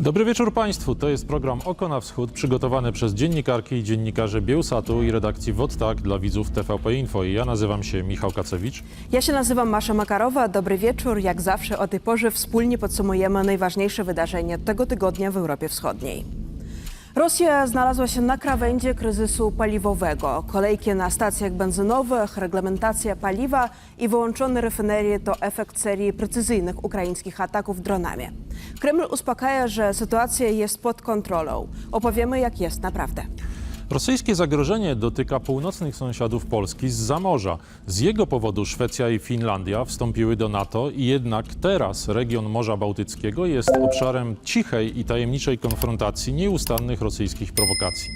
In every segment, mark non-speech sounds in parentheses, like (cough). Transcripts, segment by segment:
Dobry wieczór Państwu. To jest program Oko na Wschód przygotowany przez dziennikarki i dziennikarzy Bielsatu i redakcji WOTTAK dla widzów TVP Info. I ja nazywam się Michał Kacewicz. Ja się nazywam Masza Makarowa. Dobry wieczór. Jak zawsze o tej porze wspólnie podsumujemy najważniejsze wydarzenia tego tygodnia w Europie Wschodniej. Rosja znalazła się na krawędzi kryzysu paliwowego. Kolejki na stacjach benzynowych, reglamentacja paliwa i wyłączone rafinerie to efekt serii precyzyjnych ukraińskich ataków dronami. Kreml uspokaja, że sytuacja jest pod kontrolą. Opowiemy, jak jest naprawdę. Rosyjskie zagrożenie dotyka północnych sąsiadów Polski z zamorza. Z jego powodu Szwecja i Finlandia wstąpiły do NATO i jednak teraz region Morza Bałtyckiego jest obszarem cichej i tajemniczej konfrontacji nieustannych rosyjskich prowokacji.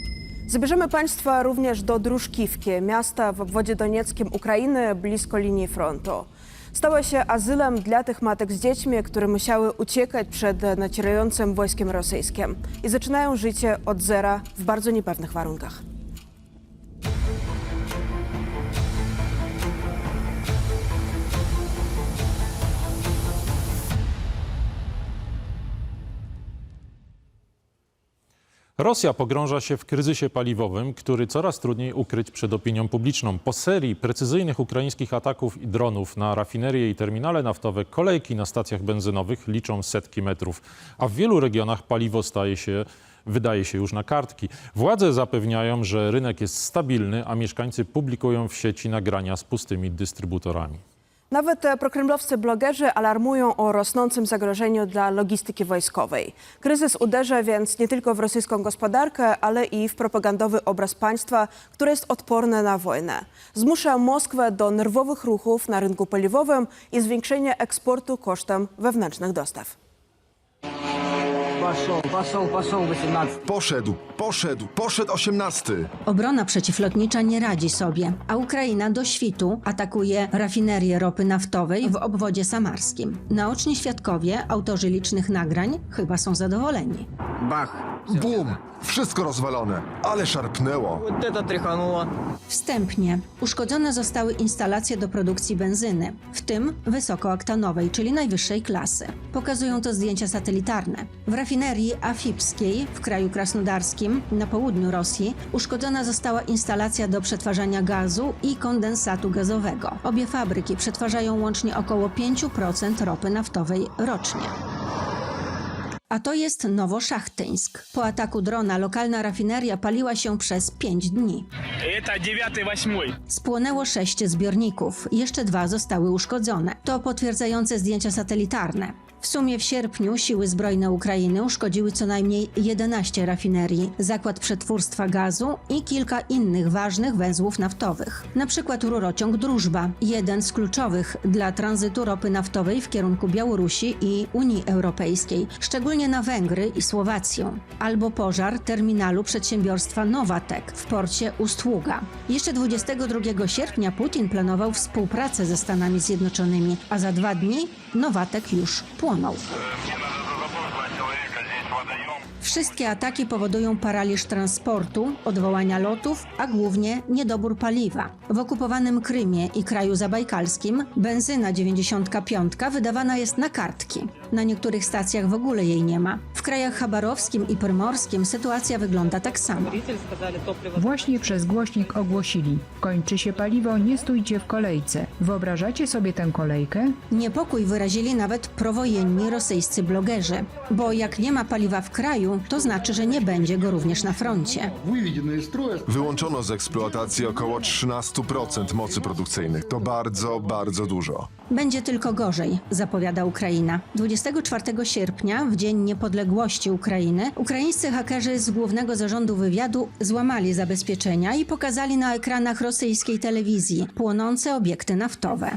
Zabierzemy Państwa również do Druszkiwki, miasta w obwodzie donieckim Ukrainy, blisko linii frontu. Stała się azylem dla tych matek z dziećmi, które musiały uciekać przed nacierającym wojskiem rosyjskim i zaczynają życie od zera w bardzo niepewnych warunkach. Rosja pogrąża się w kryzysie paliwowym, który coraz trudniej ukryć przed opinią publiczną. Po serii precyzyjnych ukraińskich ataków i dronów na rafinerie i terminale naftowe, kolejki na stacjach benzynowych liczą setki metrów, a w wielu regionach paliwo staje się wydaje się już na kartki. Władze zapewniają, że rynek jest stabilny, a mieszkańcy publikują w sieci nagrania z pustymi dystrybutorami. Nawet e, prokremlowscy blogerzy alarmują o rosnącym zagrożeniu dla logistyki wojskowej. Kryzys uderza więc nie tylko w rosyjską gospodarkę, ale i w propagandowy obraz państwa, które jest odporne na wojnę. Zmusza Moskwę do nerwowych ruchów na rynku paliwowym i zwiększenia eksportu kosztem wewnętrznych dostaw. Paszą, paszą, paszą, 18. Poszedł, poszedł, poszedł 18. Obrona przeciwlotnicza nie radzi sobie, a Ukraina do świtu atakuje rafinerię ropy naftowej w obwodzie samarskim. Naoczni świadkowie, autorzy licznych nagrań, chyba są zadowoleni. Bach, Bum! Wszystko rozwalone, ale szarpnęło. Вот это тряхануло. Wstępnie uszkodzone zostały instalacje do produkcji benzyny, w tym wysokooktanowej, czyli najwyższej klasy. Pokazują to zdjęcia satelitarne. W rafinerii Afipskiej w kraju krasnodarskim na południu Rosji uszkodzona została instalacja do przetwarzania gazu i kondensatu gazowego. Obie fabryki przetwarzają łącznie około 5% ropy naftowej rocznie. a to jest Nowoszachtyńsk. Po ataku drona lokalna rafineria paliła się przez 5 dni. Spłonęło 6 zbiorników, jeszcze dwa zostały uszkodzone. To potwierdzające zdjęcia satelitarne. W sumie w sierpniu siły zbrojne Ukrainy uszkodziły co najmniej 11 rafinerii, zakład przetwórstwa gazu i kilka innych ważnych węzłów naftowych. Na przykład rurociąg Drużba, jeden z kluczowych dla tranzytu ropy naftowej w kierunku Białorusi i Unii Europejskiej, szczególnie na Węgry i Słowację. Albo pożar terminalu przedsiębiorstwa Nowatek w porcie Ustługa. Jeszcze 22 sierpnia Putin planował współpracę ze Stanami Zjednoczonymi, a za dwa dni Nowatek już płonął. não Wszystkie ataki powodują paraliż transportu, odwołania lotów, a głównie niedobór paliwa. W okupowanym Krymie i kraju zabajkalskim benzyna 95 wydawana jest na kartki. Na niektórych stacjach w ogóle jej nie ma. W krajach chabarowskim i prymorskim sytuacja wygląda tak samo. Właśnie przez głośnik ogłosili: kończy się paliwo, nie stójcie w kolejce. Wyobrażacie sobie tę kolejkę? Niepokój wyrazili nawet prowojenni rosyjscy blogerzy, bo jak nie ma paliwa w kraju, to znaczy, że nie będzie go również na froncie. Wyłączono z eksploatacji około 13% mocy produkcyjnych. To bardzo, bardzo dużo. Będzie tylko gorzej, zapowiada Ukraina. 24 sierpnia, w Dzień Niepodległości Ukrainy, ukraińscy hakerzy z Głównego Zarządu Wywiadu złamali zabezpieczenia i pokazali na ekranach rosyjskiej telewizji płonące obiekty naftowe.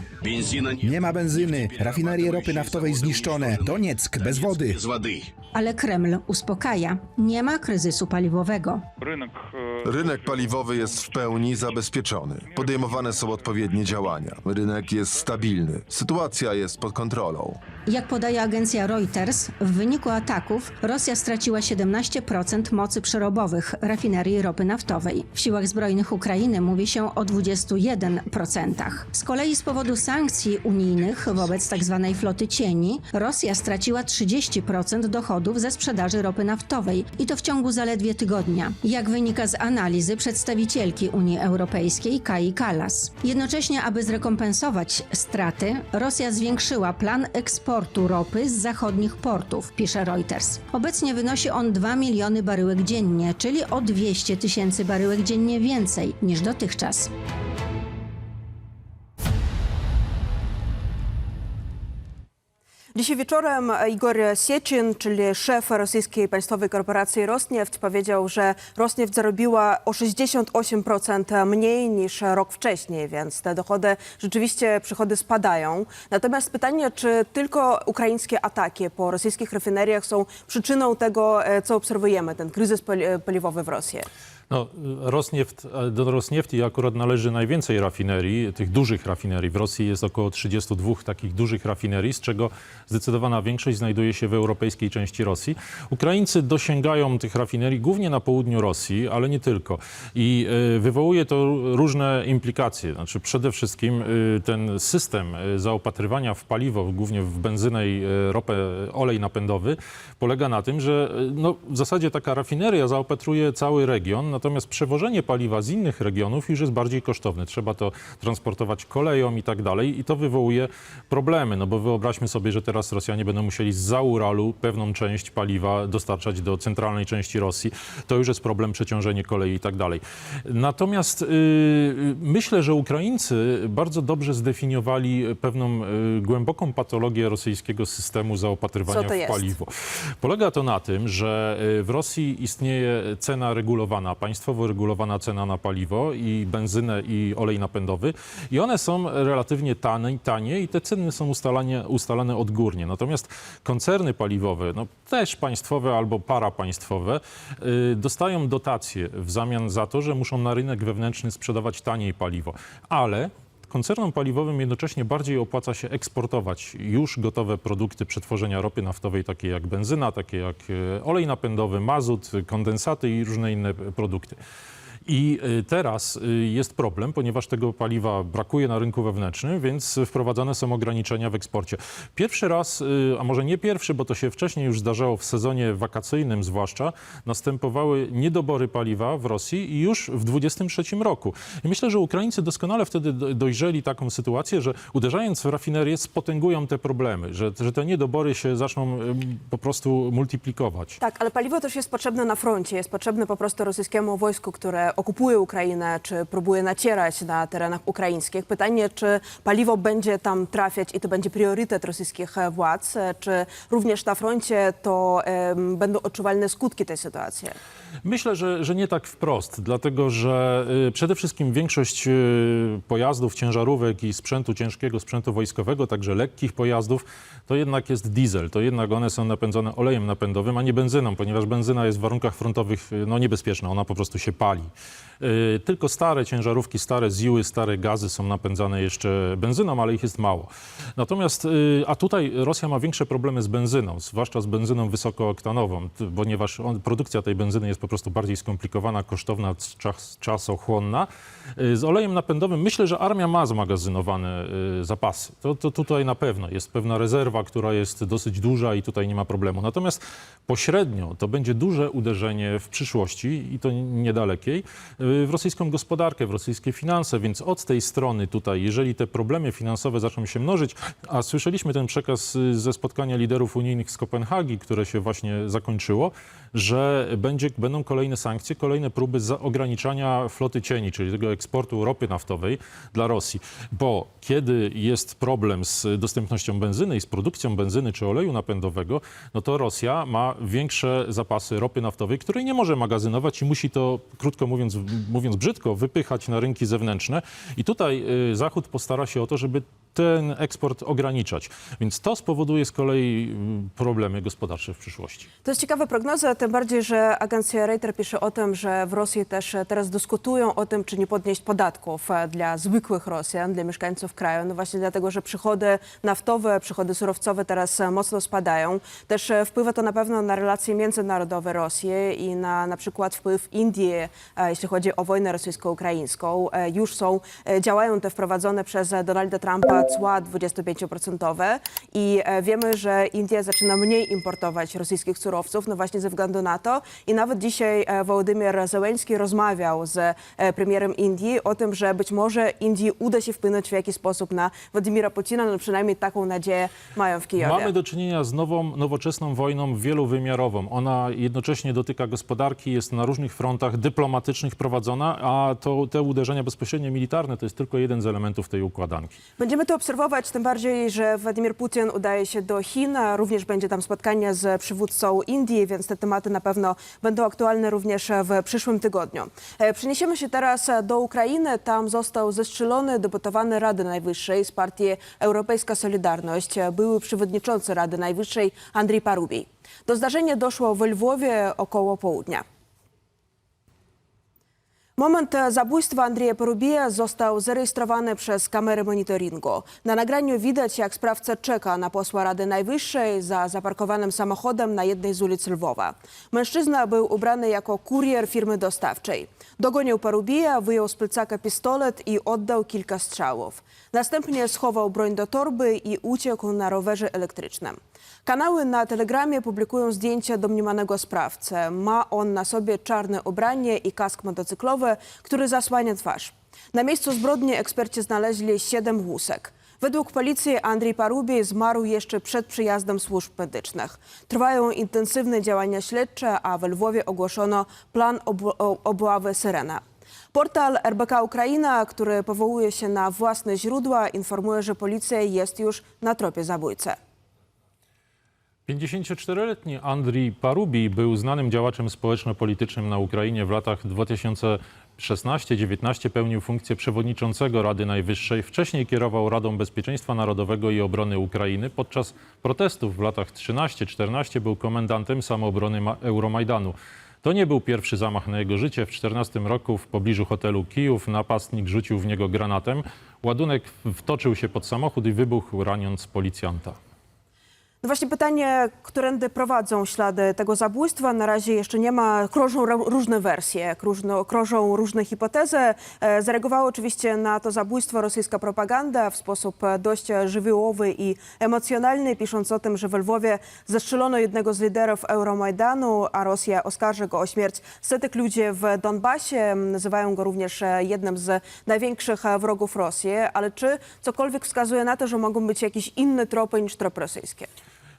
Nie ma benzyny, rafinerie ropy naftowej zniszczone, Donieck bez wody ale Kreml uspokaja. Nie ma kryzysu paliwowego. E, Rynek paliwowy jest w pełni zabezpieczony. Podejmowane są odpowiednie działania. Rynek jest stabilny. Sytuacja jest pod kontrolą. Jak podaje agencja Reuters, w wyniku ataków Rosja straciła 17% mocy przerobowych rafinerii ropy naftowej. W siłach zbrojnych Ukrainy mówi się o 21%. Z kolei z powodu sankcji unijnych wobec tzw. floty cieni, Rosja straciła 30% dochodów ze sprzedaży ropy naftowej i to w ciągu zaledwie tygodnia, jak wynika z analizy przedstawicielki Unii Europejskiej Kai Kallas. Jednocześnie, aby zrekompensować straty, Rosja zwiększyła plan eksportu ropy z zachodnich portów, pisze Reuters. Obecnie wynosi on 2 miliony baryłek dziennie, czyli o 200 tysięcy baryłek dziennie więcej niż dotychczas. Dzisiaj wieczorem Igor Sieczyn, czyli szef rosyjskiej państwowej korporacji Rosneft, powiedział, że Rosneft zarobiła o 68% mniej niż rok wcześniej, więc te dochody, rzeczywiście przychody spadają. Natomiast pytanie, czy tylko ukraińskie ataki po rosyjskich rafineriach są przyczyną tego, e, co obserwujemy, ten kryzys pali- paliwowy w Rosji? No, Rosnieft, do Rosniefti akurat należy najwięcej rafinerii, tych dużych rafinerii. W Rosji jest około 32 takich dużych rafinerii, z czego zdecydowana większość znajduje się w europejskiej części Rosji. Ukraińcy dosięgają tych rafinerii głównie na południu Rosji, ale nie tylko. I y, wywołuje to różne implikacje. Znaczy przede wszystkim y, ten system y, zaopatrywania w paliwo, głównie w benzynę i ropę, olej napędowy, polega na tym, że no, w zasadzie taka rafineria zaopatruje cały region, natomiast przewożenie paliwa z innych regionów już jest bardziej kosztowne. Trzeba to transportować koleją i tak dalej i to wywołuje problemy, no bo wyobraźmy sobie, że teraz Rosjanie będą musieli z Zauralu pewną część paliwa dostarczać do centralnej części Rosji. To już jest problem, przeciążenie kolei i tak dalej. Natomiast y, y, myślę, że Ukraińcy bardzo dobrze zdefiniowali pewną y, głęboką patologię rosyjskiego systemu zaopatrywania w paliwo. Polega to na tym, że y, w Rosji istnieje cena regulowana, państwowo regulowana cena na paliwo i benzynę i olej napędowy i one są relatywnie tanie, tanie i te ceny są ustalanie, ustalane odgórnie. Natomiast koncerny paliwowe, no też państwowe albo parapaństwowe, y, dostają dotacje w zamian za to, że muszą na rynek wewnętrzny sprzedawać taniej paliwo. Ale Koncernom paliwowym jednocześnie bardziej opłaca się eksportować już gotowe produkty przetworzenia ropy naftowej, takie jak benzyna, takie jak e, olej napędowy, mazut, kondensaty i różne inne produkty. I y, teraz y, jest problem, ponieważ tego paliwa brakuje na rynku wewnętrznym, więc wprowadzane są ograniczenia w eksporcie. Pierwszy raz, y, a może nie pierwszy, bo to się wcześniej już zdarzało w sezonie wakacyjnym zwłaszcza, następowały niedobory paliwa w Rosji już w 2023 roku. I myślę, że Ukraińcy doskonale wtedy do- dojrzeli taką sytuację, że uderzając w rafinerię spotęgują te problemy, że, że te niedobory się zaczną po prostu multiplikować. Tak, ale paliwo też jest potrzebne na froncie, jest potrzebne po prostu rosyjskiemu wojsku, które okupuje Ukrainę, czy próbuje nacierać na terenach ukraińskich. Pytanie, czy paliwo będzie tam trafiać i to będzie priorytet rosyjskich władz, e, czy również na froncie to będą odczuwalne skutki tej sytuacji? Myślę, że, że nie tak wprost, dlatego że y, przede wszystkim większość y, pojazdów, ciężarówek i sprzętu ciężkiego, sprzętu wojskowego, także lekkich pojazdów, to jednak jest diesel, to jednak one są napędzone olejem napędowym, a nie benzyną, ponieważ benzyna jest w warunkach frontowych y, no, niebezpieczna, ona po prostu się pali. Tylko stare ciężarówki, stare ziły, stare gazy są napędzane jeszcze benzyną, ale ich jest mało. Natomiast, a tutaj Rosja ma większe problemy z benzyną, zwłaszcza z benzyną wysokooktanową, ponieważ on, produkcja tej benzyny jest po prostu bardziej skomplikowana, kosztowna, czas, czasochłonna. Y, Z olejem napędowym myślę, że armia ma zmagazynowane y, zapasy. To, to tutaj na pewno jest pewna rezerwa, która jest dosyć duża i tutaj nie ma problemu. Natomiast pośrednio to będzie duże uderzenie w przyszłości i to niedalekiej y, w rosyjską gospodarkę, w rosyjskie finanse, więc od tej strony tutaj, jeżeli te problemy finansowe zaczną się mnożyć, a słyszeliśmy ten przekaz ze spotkania liderów unijnych z Kopenhagi, które się właśnie zakończyło, że będzie, będą kolejne sankcje, kolejne próby za ograniczania floty cieni, czyli tego eksportu ropy naftowej dla Rosji. Bo kiedy jest problem z dostępnością benzyny i z produkcją benzyny czy oleju napędowego, no to Rosja ma większe zapasy ropy naftowej, której nie może magazynować i musi to, krótko mówiąc, mówiąc brzydko, wypychać na rynki zewnętrzne. I tutaj y, Zachód postara się o to, żeby ten eksport ograniczać. Więc to spowoduje z kolei mm, problemy gospodarcze w przyszłości. To jest ciekawa prognoza, tym bardziej, że agencja Reuters pisze o tym, że w Rosji też e, teraz dyskutują o tym, czy nie podnieść podatków e, dla zwykłych Rosjan, dla mieszkańców kraju. No właśnie dlatego, że przychody naftowe, przychody surowcowe teraz e, mocno spadają. Też wpływa to na pewno na relacje międzynarodowe Rosji i na na przykład wpływ Indii, jeśli chodzi o wojnę rosyjsko-ukraińską. Już są, działają te wprowadzone przez Donalda Trumpa cła 25% i e, wiemy, że India zaczyna mniej importować rosyjskich surowców, no właśnie ze względu na to. I nawet dzisiaj e, Wołodymyr Zełenski rozmawiał z e, premierem Indii o tym, że być może Indii uda się wpłynąć w jakiś sposób na Władimira Putina, no przynajmniej taką nadzieję mają w Kijowie. Mamy do czynienia z nową, nowoczesną wojną wielowymiarową. Ona jednocześnie dotyka gospodarki, jest na różnych frontach dyplomatycznych prowadzona, a to, te uderzenia bezpośrednio militarne to jest tylko jeden z elementów tej układanki. Będziemy to obserwować, tym bardziej, że Władimir Putin udaje się do Chin, również będzie tam spotkanie z przywódcą Indii, więc te tematy na pewno będą aktualne również w przyszłym tygodniu. E, Przeniesiemy się teraz do Ukrainy. Tam został zestrzelony deputowany Rady Najwyższej z partii Europejska Solidarność, były przewodniczący Rady Najwyższej Andrzej Parubi. Do zdarzenia doszło w Lwowie około południa. Moment zabójstwa Andrzeja Porubija został zarejestrowany przez kamery monitoringu. Na nagraniu widać, jak sprawca czeka na posła Rady Najwyższej za zaparkowanym samochodem na jednej z ulic Lwowa. Mężczyzna był ubrany jako kurier firmy dostawczej. Dogonił Porubija, wyjął z plecaka pistolet i oddał kilka strzałów. Następnie schował broń do torby i uciekł na rowerze elektrycznym. Kanały na Telegramie publikują zdjęcia domniemanego sprawcy. Ma on na sobie czarne ubranie i kask motocyklowy, który zasłania twarz. Na miejscu zbrodni eksperci znaleźli siedem łusek. Według policji Andrzej Parubi zmarł jeszcze przed przyjazdem służb medycznych. Trwają intensywne działania śledcze, a w Lwowie ogłoszono plan obławy Syrena. Portal RBK Ukraina, który powołuje się na własne źródła, informuje, że policja jest już na tropie zabójcy. 54-letni Andrii Parubi był znanym działaczem społeczno-politycznym na Ukrainie w latach 2016-19 pełnił funkcję przewodniczącego Rady Najwyższej. Wcześniej kierował Radą Bezpieczeństwa Narodowego i Obrony Ukrainy. Podczas protestów w latach 13-14 był komendantem samoobrony Ma- Euromajdanu. To nie był pierwszy zamach na jego życie. W 14 roku w pobliżu hotelu Kijów napastnik rzucił w niego granatem. Ładunek wtoczył się pod samochód i wybuchł, raniąc policjanta. No właśnie pytanie, którędy prowadzą ślady tego zabójstwa. Na razie jeszcze nie ma, krążą różne wersje, krążą, krążą różne hipotezy. E, Zareagowała oczywiście na to zabójstwo rosyjska propaganda w sposób e, dość e, żywiołowy i emocjonalny, pisząc o tym, że w Lwowie zastrzelono jednego z liderów Euromajdanu, a Rosja oskarży go o śmierć setek ludzi w Donbasie. Nazywają go również jednym z największych wrogów Rosji. Ale czy cokolwiek wskazuje na to, że mogą być jakieś inne tropy niż tropy rosyjskie?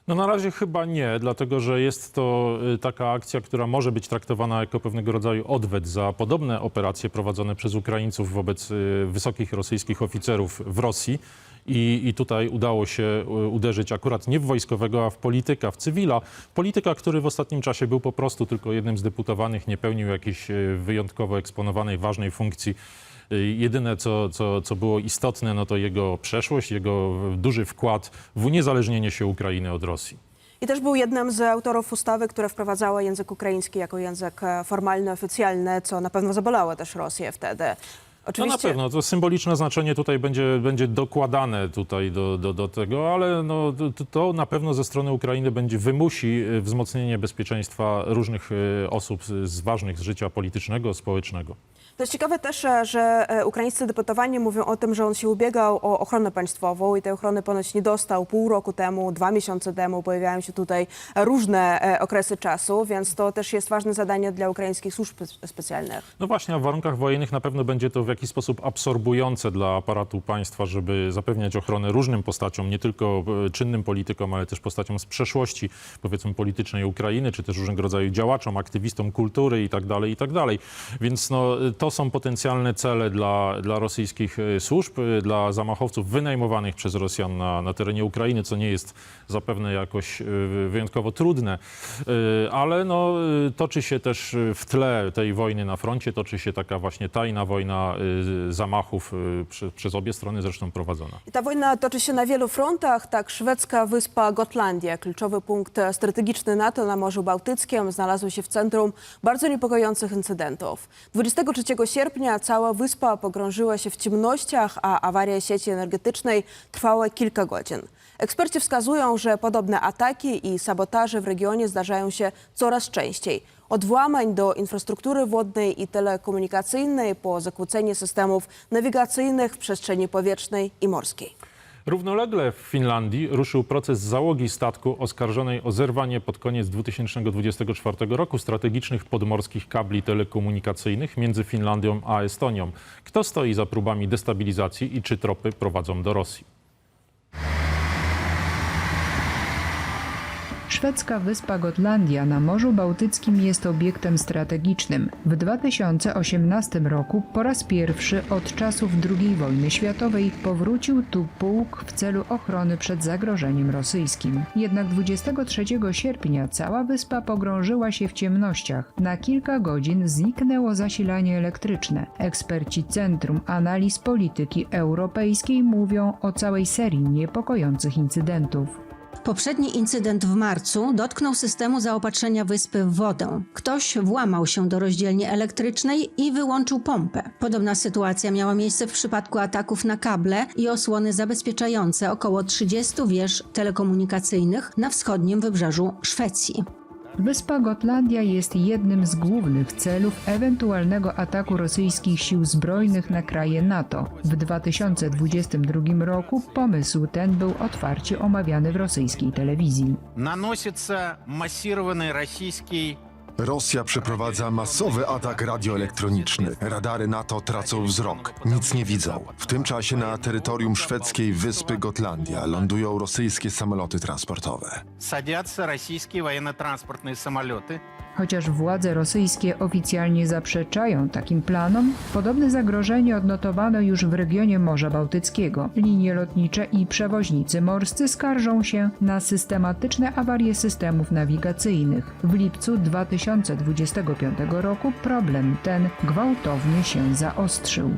No na razie chyba nie, dlatego że jest to y, taka akcja, która może być traktowana jako pewnego rodzaju odwet za podobne operacje prowadzone przez Ukraińców wobec y, wysokich rosyjskich oficerów w Rosji. I, I tutaj udało się y, uderzyć akurat nie w wojskowego, a w polityka, w cywila. Polityka, który w ostatnim czasie był po prostu tylko jednym z deputowanych, nie pełnił jakiejś wyjątkowo eksponowanej, ważnej funkcji. Y, Jedyne, co, co, co było istotne, no to jego przeszłość, jego duży wkład w uniezależnienie się Ukrainy od Rosji. I też był jednym z autorów ustawy, która wprowadzała język ukraiński jako język e, formalny, oficjalny, co na pewno zabolało też Rosję wtedy. No Oczywiście na pewno, to symboliczne znaczenie tutaj będzie, będzie dokładane tutaj do, do, do tego, ale no, to, na pewno ze strony Ukrainy będzie wymusi y, wzmocnienie bezpieczeństwa różnych y, osób z ważnych z życia politycznego, społecznego. to jest ciekawe też, e, że e, ukraińscy deputowani mówią o tym, że on się ubiegał o ochronę państwową i tej ochrony ponoć nie dostał pół roku temu, dwa miesiące temu. Pojawiają się tutaj różne e, okresy czasu, więc to też jest ważne zadanie dla ukraińskich służb spe- specjalnych. No właśnie, a w warunkach wojennych na pewno będzie to w jakiś sposób absorbujące dla aparatu państwa, żeby zapewniać ochronę różnym postaciom, nie tylko e, czynnym politykom, ale też postaciom z przeszłości, powiedzmy politycznej Ukrainy, czy też różnego rodzaju działaczom, aktywistom kultury i tak dalej, i tak. Więc no, to są potencjalne cele dla, dla rosyjskich e, służb, e, dla zamachowców wynajmowanych przez Rosjan na, na terenie Ukrainy, co nie jest zapewne jakoś wyjątkowo trudne. Ale no, toczy się też w tle tej wojny na froncie, toczy się taka właśnie tajna wojna zamachów y, prze, przez obie strony zresztą prowadzona. I ta wojna toczy się na wielu frontach. Tak, szwedzka wyspa Gotlandia, kluczowy punkt strategiczny NATO na Morzu Bałtyckim, znalazł się w centrum bardzo niepokojących incydentów. 23 sierpnia cała wyspa pogrążyła się w ciemnościach, a awaria sieci energetycznej trwała kilka godzin. Eksperci wskazują, że podobne ataki i sabotaże w regionie zdarzają się coraz częściej. Od włamań do infrastruktury wodnej i telekomunikacyjnej po zakłócenie systemów nawigacyjnych w przestrzeni powietrznej i morskiej. Równolegle w Finlandii ruszył proces załogi statku oskarżonej o zerwanie pod koniec 2024 roku strategicznych podmorskich kabli telekomunikacyjnych między Finlandią a Estonią. Kto stoi za próbami destabilizacji i czy tropy prowadzą do Rosji? Szwedzka wyspa Gotlandia na Morzu Bałtyckim jest obiektem strategicznym. W 2018 roku po raz pierwszy od czasów II wojny światowej powrócił tu pułk w celu ochrony przed zagrożeniem rosyjskim. Jednak 23 sierpnia cała wyspa pogrążyła się w ciemnościach. Na kilka godzin zniknęło zasilanie elektryczne. Eksperci Centrum Analiz Polityki Europejskiej mówią o całej serii niepokojących incydentów. Poprzedni incydent w marcu dotknął systemu zaopatrzenia wyspy w wodę. Ktoś włamał się do rozdzielni elektrycznej i wyłączył pompę. Podobna sytuacja miała miejsce w przypadku ataków na kable i osłony zabezpieczające około 30 wież telekomunikacyjnych na wschodnim wybrzeżu Szwecji. Wyspa Gotlandia jest jednym z głównych celów ewentualnego ataku rosyjskich sił zbrojnych na kraje NATO. W 2022 roku pomysł ten był otwarcie omawiany w rosyjskiej telewizji. наносится массированный российский Rosja przeprowadza masowy atak radioelektroniczny. Radary NATO tracą wzrok, nic nie widzą. W tym czasie na terytorium szwedzkiej wyspy Gotlandia lądują rosyjskie samoloty transportowe. садятся российские военно-транспортные самолеты. Chociaż władze rosyjskie oficjalnie zaprzeczają takim planom, podobne zagrożenie odnotowano już w regionie Morza Bałtyckiego. Linie lotnicze i przewoźnicy morscy skarżą się na systematyczne awarie systemów nawigacyjnych. W lipcu 2025 roku problem ten gwałtownie się zaostrzył.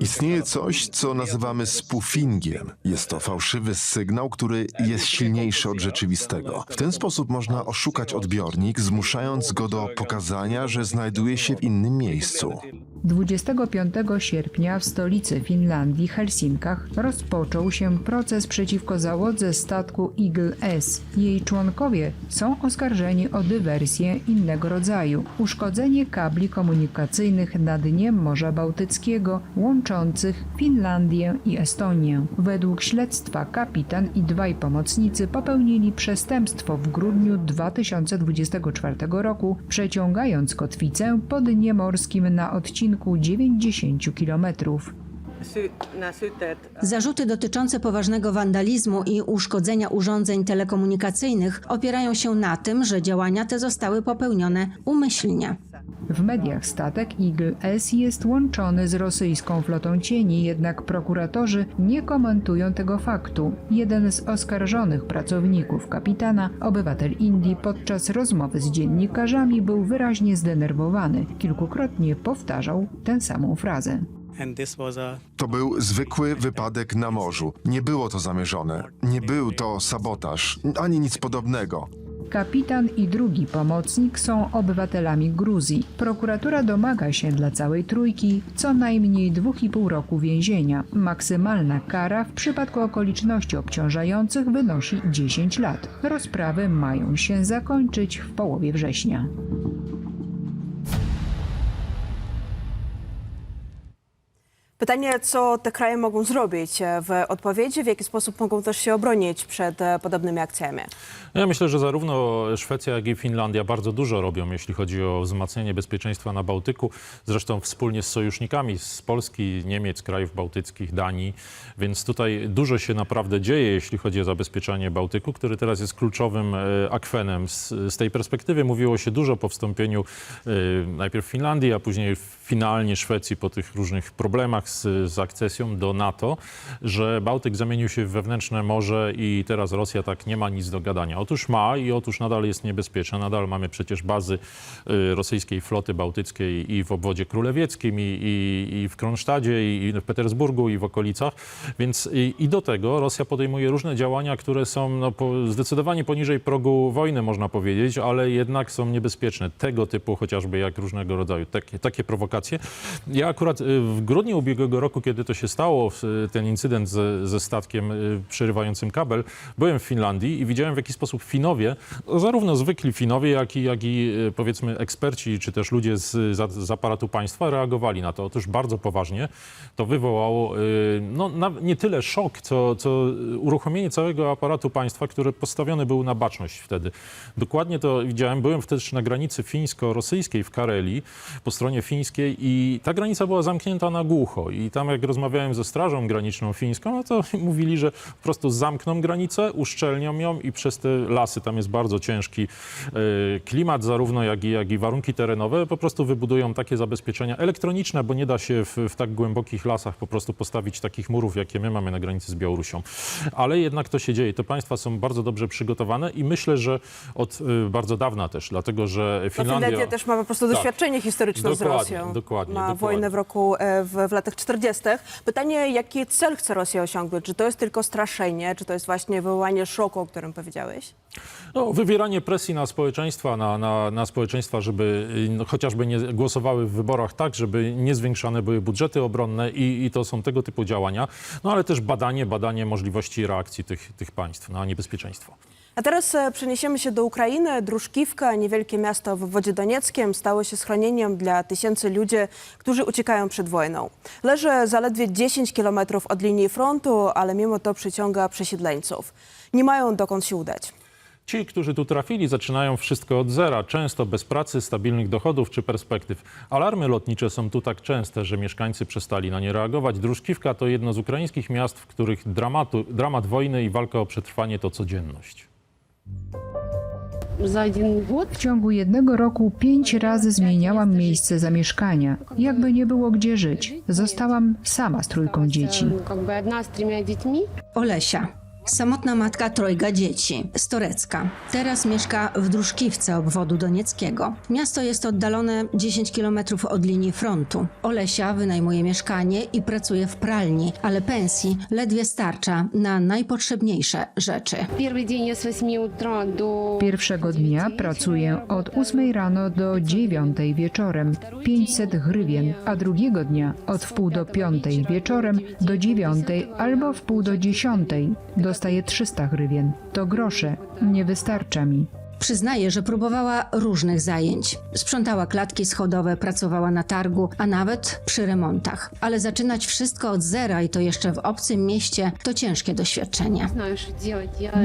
Istnieje coś, co nazywamy spoofingiem. Jest to fałszywy sygnał, który jest silniejszy od rzeczywistego. W ten sposób można oszukać odbiornik, zmuszając go do pokazania, że znajduje się w innym miejscu. 25 sierpnia w stolicy Finlandii, Helsinkach, rozpoczął się proces przeciwko załodze statku Eagle S. Jej członkowie są oskarżeni o dywersję innego rodzaju, uszkodzenie kabli komunikacyjnych na dnie Morza Bałtyckiego łączących Finlandię i Estonię. Według śledztwa kapitan i dwaj pomocnicy popełnili przestępstwo w grudniu 2024 roku, przeciągając kotwicę po dnie morskim na odcinku 90 kilometrów. Zarzuty dotyczące poważnego wandalizmu i uszkodzenia urządzeń telekomunikacyjnych opierają się na tym, że działania te zostały popełnione umyślnie. W mediach statek Eagle S jest łączony z rosyjską flotą cieni, jednak prokuratorzy nie komentują tego faktu. Jeden z oskarżonych pracowników kapitana, obywatel Indii, podczas rozmowy z dziennikarzami był wyraźnie zdenerwowany. Kilkukrotnie powtarzał tę samą frazę. To był zwykły wypadek na morzu. Nie było to zamierzone. Nie był to sabotaż, ani nic podobnego. Kapitan i drugi pomocnik są obywatelami Gruzji. Prokuratura domaga się dla całej trójki co najmniej 2,5 roku więzienia. Maksymalna kara w przypadku okoliczności obciążających wynosi 10 lat. Rozprawy mają się zakończyć w połowie września. Pytanie, co te kraje mogą zrobić e, w odpowiedzi, w jaki sposób mogą też się obronić przed e, podobnymi akcjami. No Ja myślę, że zarówno Szwecja, jak i Finlandia bardzo dużo robią, jeśli chodzi o wzmacnianie bezpieczeństwa na Bałtyku. Zresztą wspólnie z sojusznikami z Polski, Niemiec, krajów bałtyckich, Danii. Więc tutaj dużo się naprawdę dzieje, jeśli chodzi o zabezpieczanie Bałtyku, który teraz jest kluczowym e, akwenem. Z, z tej perspektywy mówiło się dużo po wstąpieniu najpierw Finlandii, a później finalnie Szwecji po tych różnych problemach z, z akcesją do NATO, że Bałtyk zamienił się w wewnętrzne morze i teraz Rosja tak nie ma nic do gadania. Otóż ma i otóż nadal jest niebezpieczna. Nadal mamy przecież bazy y, rosyjskiej floty bałtyckiej i w obwodzie królewieckim, i, i, i w Kronsztadzie, i, w Petersburgu, i w okolicach. Więc i, i do tego Rosja podejmuje różne działania, które są no, po, zdecydowanie poniżej progu wojny, można powiedzieć, ale jednak są niebezpieczne. Tego typu chociażby jak różnego rodzaju takie, takie prowokacje. Ja akurat y, w grudniu ubiegłego roku, kiedy to się stało, ten incydent ze, ze statkiem y, przerywającym kabel, byłem w Finlandii i widziałem w jaki sposób Finowie, no, zarówno zwykli Finowie, jak i, jak i y, powiedzmy eksperci, czy też ludzie z, z, z aparatu państwa reagowali na to. Otóż bardzo poważnie to wywołało y, no, nie tyle szok, co, co uruchomienie całego aparatu państwa, który postawiony był na baczność wtedy. Dokładnie to widziałem. Byłem wtedy na granicy fińsko-rosyjskiej w Karelii, po stronie fińskiej i ta granica była zamknięta na głucho. I tam jak rozmawiałem ze strażą graniczną fińską, no to (laughs) mówili, że po prostu zamkną granicę, uszczelnią ją i przez te lasy, tam jest bardzo ciężki e, klimat zarówno, jak i, jak i warunki terenowe, po prostu wybudują takie zabezpieczenia elektroniczne, bo nie da się w, w tak głębokich lasach po prostu postawić takich murów, jakie my mamy na granicy z Białorusią. Ale jednak to się dzieje. Te państwa są bardzo dobrze przygotowane i myślę, że od y, bardzo dawna też, dlatego że No, Finlandia... Finlandia też ma po prostu Tak. doświadczenie historyczne z Rosją. dokładnie, Ma dokładnie. wojnę w roku e, w, w latach 40. Pytanie, jaki cel chce Rosja osiągnąć? Czy to jest tylko straszenie, czy to jest właśnie wywołanie szoku, o którym powiedziałeś? No, wywieranie presji na społeczeństwa, na, na, na społeczeństwa, żeby no, chociażby nie głosowały w wyborach tak, żeby nie zwiększane były budżety obronne i, i to są tego typu działania. No ale też badanie, badanie możliwości reakcji tych, tych państw na niebezpieczeństwo. A teraz e, przeniesiemy się do Ukrainy. Druszkiwka, niewielkie miasto w wodzie Donieckiem, stało się schronieniem dla tysięcy ludzi, którzy uciekają przed wojną. Leży zaledwie 10 kilometrów od linii frontu, ale mimo to przyciąga przesiedleńców. Nie mają dokąd się udać. Ci, którzy tu trafili, zaczynają wszystko od zera, często bez pracy, stabilnych dochodów czy perspektyw. Alarmy lotnicze są tu tak częste, że mieszkańcy przestali na nie reagować. Druszkiwka to jedno z ukraińskich miast, w których dramatu, dramat wojny i walka o przetrwanie to codzienność. W ciągu jednego roku pięć razy zmieniałam miejsce zamieszkania. Jakby nie było gdzie żyć. Zostałam sama z trójką dzieci. Olesia. Samotna matka trojga dzieci z Torecka. Teraz mieszka w Druszkiwce obwodu donieckiego. Miasto jest oddalone 10 km od linii frontu. Olesia wynajmuje mieszkanie i pracuje w pralni, ale pensji ledwie starcza na najpotrzebniejsze rzeczy. Pierwszego dnia pracuję od 8 rano do 9 wieczorem 500 hrywien, a drugiego dnia od wpół do 5 wieczorem do 9 albo wpół do 10 do dostaję 300 hrywien. To grosze, nie wystarcza mi. Przyznaje, że próbowała różnych zajęć. Sprzątała klatki schodowe, pracowała na targu, a nawet przy remontach. Ale zaczynać wszystko od zera i to jeszcze w obcym mieście to ciężkie doświadczenie.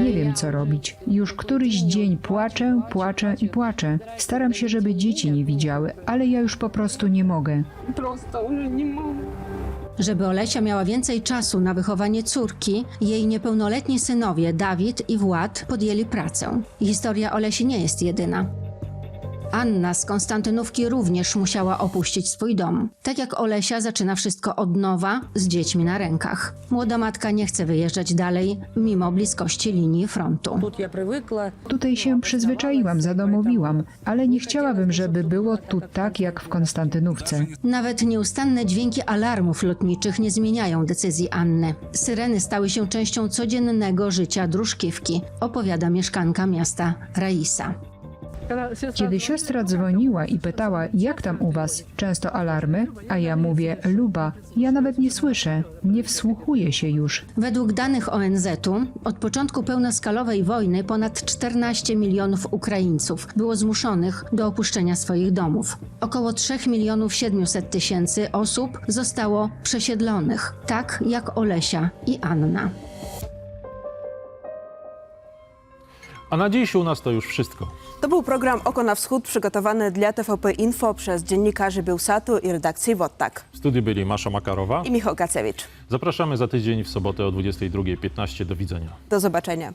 Nie wiem, co robić. Już któryś dzień płaczę, płaczę i płaczę. Staram się, żeby dzieci nie widziały, ale ja już po prostu nie mogę. Prosto, już nie mogę. Żeby Olesia miała więcej czasu na wychowanie córki, jej niepełnoletni synowie Dawid i Wład podjęli pracę. Historia Olesi nie jest jedyna. Anna z Konstantynówki również musiała opuścić swój dom. Tak jak Olesia zaczyna wszystko od nowa, z dziećmi na rękach. Młoda matka nie chce wyjeżdżać dalej, mimo bliskości linii frontu. Tutaj się przyzwyczaiłam, zadomowiłam, ale nie chciałabym, żeby było tu tak jak w Konstantynówce. Nawet nieustanne dźwięki alarmów lotniczych nie zmieniają decyzji Anny. Syreny stały się częścią codziennego życia druszkiewki, opowiada mieszkanka miasta Raisa. Kiedy siostra dzwoniła i pytała, jak tam u was, często alarmy, a ja mówię, Luba, ja nawet nie słyszę, nie wsłuchuję się już. Według danych ONZ-u od początku pełnoskalowej wojny ponad 14 milionów Ukraińców było zmuszonych do opuszczenia swoich domów. Około 3 milionów 700 tysięcy osób zostało przesiedlonych, tak jak Olesia i Anna. A na dziś u nas to już wszystko. To był program Oko na Wschód przygotowany dla TVP Info przez dziennikarzy Bielsatu i redakcji WOTTAK W studiu byli Masza Makarowa. i Michał Kacewicz. Zapraszamy za tydzień w sobotę o 22.15. Do widzenia. Do zobaczenia.